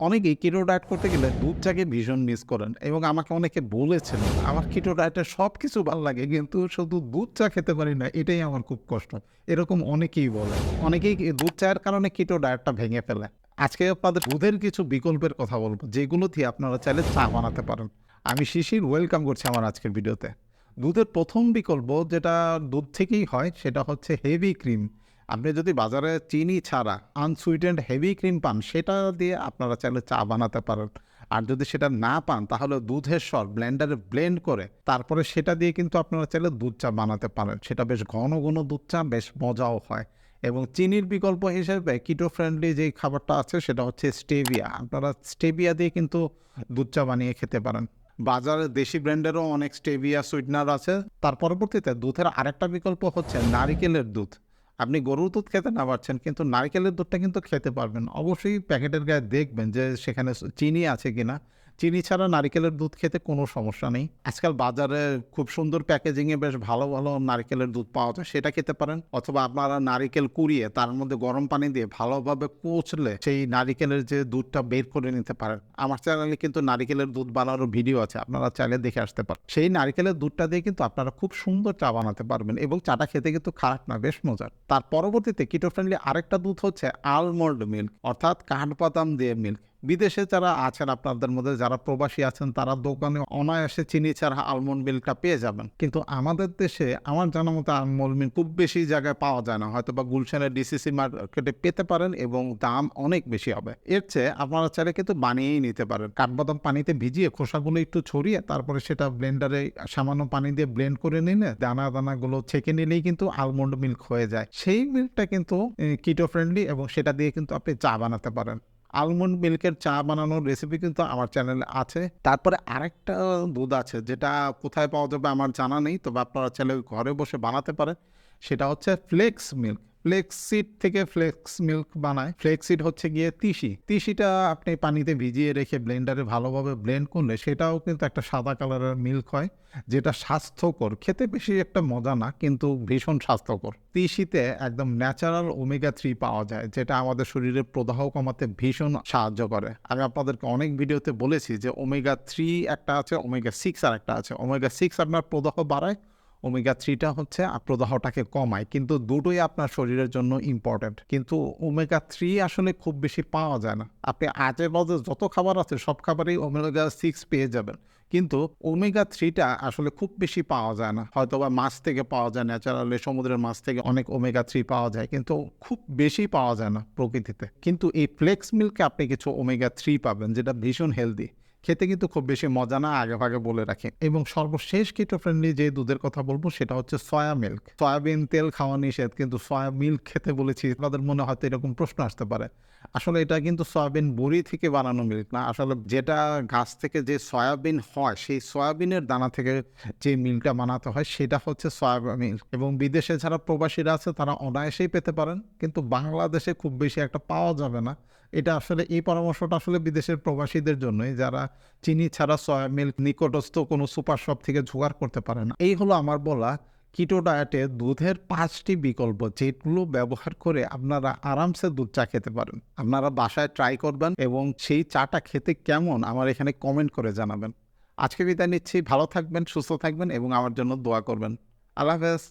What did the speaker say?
অনেকেই keto diet করতে গেলে দুধ চাকে ভীষণ মিস করেন এবং আমাকে অনেকে বলেছেন, আমার কিটো ডায়েটে সব কিছু ভালো লাগে, কিন্তু শুধু দুধ চা খেতে পারি না, এটাই আমার খুব কষ্ট। এরকম অনেকেই বলে অনেকেই দুধ চায়ের কারণে কিটো ডায়েটটা ভেঙে ফেলে। আজকে আপনাদের দুধের কিছু বিকল্পের কথা বলব, যেগুলো দিয়ে আপনারা চাইলে চা বানাতে পারেন। আমি শিশির ওয়েলকাম করছি আমার আজকের ভিডিওতে। দুধের প্রথম বিকল্প যেটা দুধ থেকেই হয়, সেটা হচ্ছে হেভি ক্রিম আপনি যদি বাজারে চিনি ছাড়া আনসুইটেন্ড হেভি ক্রিম পান, সেটা দিয়ে আপনারা চাইলে চা বানাতে পারেন। আর যদি সেটা না পান, তাহলে দুধের স্বর ব্লেন্ডারে ব্লেন্ড করে তারপরে সেটা দিয়ে কিন্তু আপনারা চাইলে দুধ চা বানাতে পারেন। সেটা বেশ ঘন ঘন দুধ চা, বেশ মজাও হয়। এবং চিনির বিকল্প হিসেবে কিটো ফ্রেন্ডলি যেই খাবারটা আছে, সেটা হচ্ছে স্টেভিয়া আপনারা স্টেভিয়া দিয়ে কিন্তু দুধ চা বানিয়ে খেতে পারেন। বাজারে দেশি ব্র্যান্ডেরও অনেক স্টেভিয়া সুইটনার আছে। তার পরবর্তীতে দুধের আরেকটা বিকল্প হচ্ছে নারিকেলের দুধ। আপনি গরুর দুধ খেতে না পারছেন, কিন্তু নারকেলের দুধটা কিন্তু খেতে পারবেন। অবশ্যই প্যাকেটের গায়ে দেখবেন যে সেখানে চিনি আছে কিনা। চিনি ছাড়া নারকেলের দুধ খেতে কোনো সমস্যা নেই। আজকাল বাজারে খুব সুন্দর প্যাকেজিংয়ে বেশ ভালো ভালো নারকেলের দুধ পাওয়া যায়, সেটা খেতে পারেন। অথবা আপনারা নারিকেল কুড়িয়ে তার মধ্যে গরম পানি দিয়ে ভালোভাবে কোচলে সেই নারিকেলের যে দুধটা বের করে নিতে পারেন। আমার চ্যানেলে কিন্তু নারিকেলের দুধ বানানোর ভিডিও আছে, আপনারা চাইলে দেখে আসতে পারেন। সেই নারিকেলের দুধটা দিয়ে কিন্তু আপনারা খুব সুন্দর চা বানাতে পারবেন এবং চাটা খেতে কিন্তু খারাপ না, বেশ মজার। তার পরবর্তীতে কিটো ফ্রেন্ডলি আরেকটা দুধ হচ্ছে আলমন্ড মিল্ক অর্থাৎ কাঠবাদাম দিয়ে মিল্ক বিদেশে যারা আছেন আপনাদের মধ্যে, যারা প্রবাসী আছেন, তারা দোকানে অনায়াসে চিনি ছাড়া আলমন্ড মিল্কটা পেয়ে যাবেন। কিন্তু আমাদের দেশে আমার জানা মতো আলমন্ড মিল্ক খুব বেশি জায়গায় পাওয়া যায় না। হয়তো বা গুলশানের ডিসিসি মার্কেটে পেতে পারেন এবং দাম অনেক বেশি হবে। এর চেয়ে আপনারা চাইলে কিন্তু বানিয়েই নিতে পারেন। কাঠবাদাম পানিতে ভিজিয়ে খোসাগুলো একটু ছড়িয়ে, তারপরে সেটা ব্লেন্ডারে সামান্য পানি দিয়ে ব্লেন্ড করে নিলে দানা দানাগুলো ছেঁকে নিলেই কিন্তু আলমন্ড মিল্ক হয়ে যায়। সেই মিল্কটা কিন্তু কিটো ফ্রেন্ডলি এবং সেটা দিয়ে কিন্তু আপনি চা বানাতে পারেন। আলমন্ড মিল্কের চা বানানোর রেসিপি কিন্তু আমার চ্যানেলে আছে। তারপরে আরেকটা দুধ আছে, যেটা কোথায় পাওয়া যাবে আমার জানা নেই, তবে আপনারা চ্যানেল ঘরে বসে বানাতে পারেন। সেটা হচ্ছে ফ্লেক্স মিল্ক ফ্লেক্স সিড থেকে ফ্লেক্স মিল্ক বানায়। ফ্লেক্স সিড হচ্ছে গিয়ে তিসি। তিসিটা আপনি পানিতে ভিজিয়ে রেখে ব্লেন্ডারে ভালোভাবে ব্লেন্ড করলে সেটাও কিন্তু একটা সাদা কালারের মিল্ক হয়, যেটা স্বাস্থ্যকর। খেতে বেশি একটা মজা না, কিন্তু ভীষণ স্বাস্থ্যকর। তিসিতে একদম ন্যাচারাল ওমেগা থ্রি পাওয়া যায়, যেটা আমাদের শরীরের প্রদাহ কমাতে ভীষণ সাহায্য করে। আমি আপনাদেরকে অনেক ভিডিওতে বলেছি যে ওমেগা থ্রি একটা আছে ওমেগা সিক্স আর একটা আছে। ওমেগা সিক্স আপনার প্রদাহ বাড়ায় ওমেগা থ্রিটা হচ্ছে প্রদাহটাকে কমায়, কিন্তু দুটোই আপনার শরীরের জন্য ইম্পর্ট্যান্ট কিন্তু ওমেগা থ্রি আসলে খুব বেশি পাওয়া যায় না। আপনি আজে বাজে যত খাবার আছে, সব খাবারেই ওমেগা সিক্স পেয়ে যাবেন। কিন্তু ওমেগা থ্রিটা আসলে খুব বেশি পাওয়া যায় না। হয়তো বা মাছ থেকে পাওয়া যায় ন্যাচারালি সমুদ্রের মাছ থেকে অনেক ওমেগা থ্রি পাওয়া যায়, কিন্তু খুব বেশি পাওয়া যায় না প্রকৃতিতে। কিন্তু এই ফ্লেক্স মিল্কে আপনি কিছু ওমেগা থ্রি পাবেন, যেটা ভীষণ হেলদি খেতে কিন্তু খুব বেশি মজা না, আগে ভাগে বলে রাখি। এবং সর্বশেষ কিটো ফ্রেন্ডলি যে দুধের কথা বলব, সেটা হচ্ছে সয়া মিল্ক সয়াবিন তেল খাওয়া নিষেধ, কিন্তু সয়া মিল্ক খেতে বলেছি তাদের মনে হয়তো এরকম প্রশ্ন আসতে পারে। আসলে এটা কিন্তু সয়াবিন বড়ি থেকে বানানো মিল্ক না। আসলে যেটা গাছ থেকে যে সয়াবিন হয়, সেই সয়াবিনের দানা থেকে যে মিল্কটা বানাতে হয়, সেটা হচ্ছে সয়াবিন মিল্ক এবং বিদেশে যারা প্রবাসীরা আছে, তারা অনায়াসেই পেতে পারেন। কিন্তু বাংলাদেশে খুব বেশি একটা পাওয়া যাবে না। এটা আসলে এই পরামর্শটা আসলে বিদেশের প্রবাসীদের জন্যই, যারা চিনি ছাড়া সয়া মিল্ক নিকটস্থ কোনো সুপার শপ থেকে জোগাড় করতে পারে না। এই হলো আমার বলা কিটো ডায়েটে দুধের পাঁচটি বিকল্প, যেগুলো ব্যবহার করে আপনারা আরামসে দুধ চা খেতে পারেন। আপনারা বাসায় ট্রাই করবেন এবং সেই চাটা খেতে কেমন আমার এখানে কমেন্ট করে জানাবেন। আজকে বিদায় নিচ্ছি, ভালো থাকবেন, সুস্থ থাকবেন এবং আমার জন্য দোয়া করবেন। আল্লাহ হাফেজ।